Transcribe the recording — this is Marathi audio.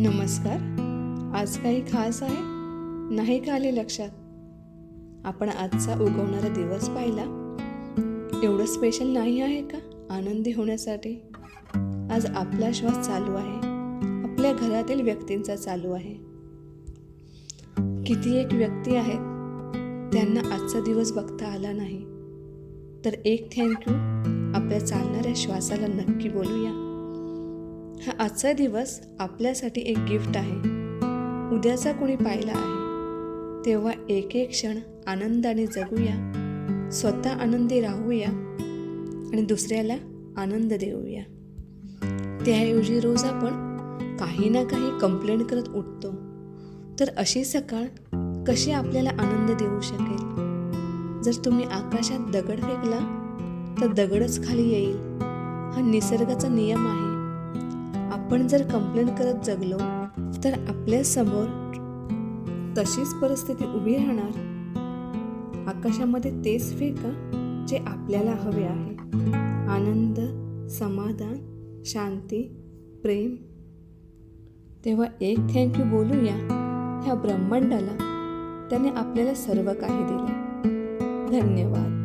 नमस्कार. आज काही खास आहे? नाही का आले लक्षात? आपण आजचा उगवणारा दिवस पाहिला. एवढं स्पेशल नाही आहे का आनंदी होण्यासाठी? आज आपला श्वास चालू आहे. आपल्या घरातील व्यक्तींचा चालू आहे. किती एक व्यक्ती आहेत त्यांना आजचा दिवस बघता आला नाही. तर एक थँक्यू आपल्या चालणाऱ्या श्वासाला नक्की बोलूया. हा आजचा दिवस आपल्यासाठी एक गिफ्ट आहे. उद्याचा कोणी पाहिला आहे. तेव्हा एक एक क्षण आनंदाने जगूया स्वतः आनंदी राहूया आणि दुसऱ्याला आनंद देऊया. त्याऐवजी रोज आपण काही ना काही कंप्लेंट करत उठतो. तर अशी सकाळ कशी आपल्याला आनंद देऊ शकेल? जर तुम्ही आकाशात दगड फेकला तर दगडच खाली येईल. हा निसर्गाचा नियम आहे. आपण जर कंप्लेंट करत जगलो तर आपल्यासमोर तशीच परिस्थिती उभी राहणार. आकाशामध्ये तेच फेका जे आपल्याला हवे आहे. आनंद समाधान शांती प्रेम. तेव्हा एक थँक्यू बोलूया. ह्या ब्रह्मांडाला त्याने आपल्याला सर्व काही दिले. धन्यवाद.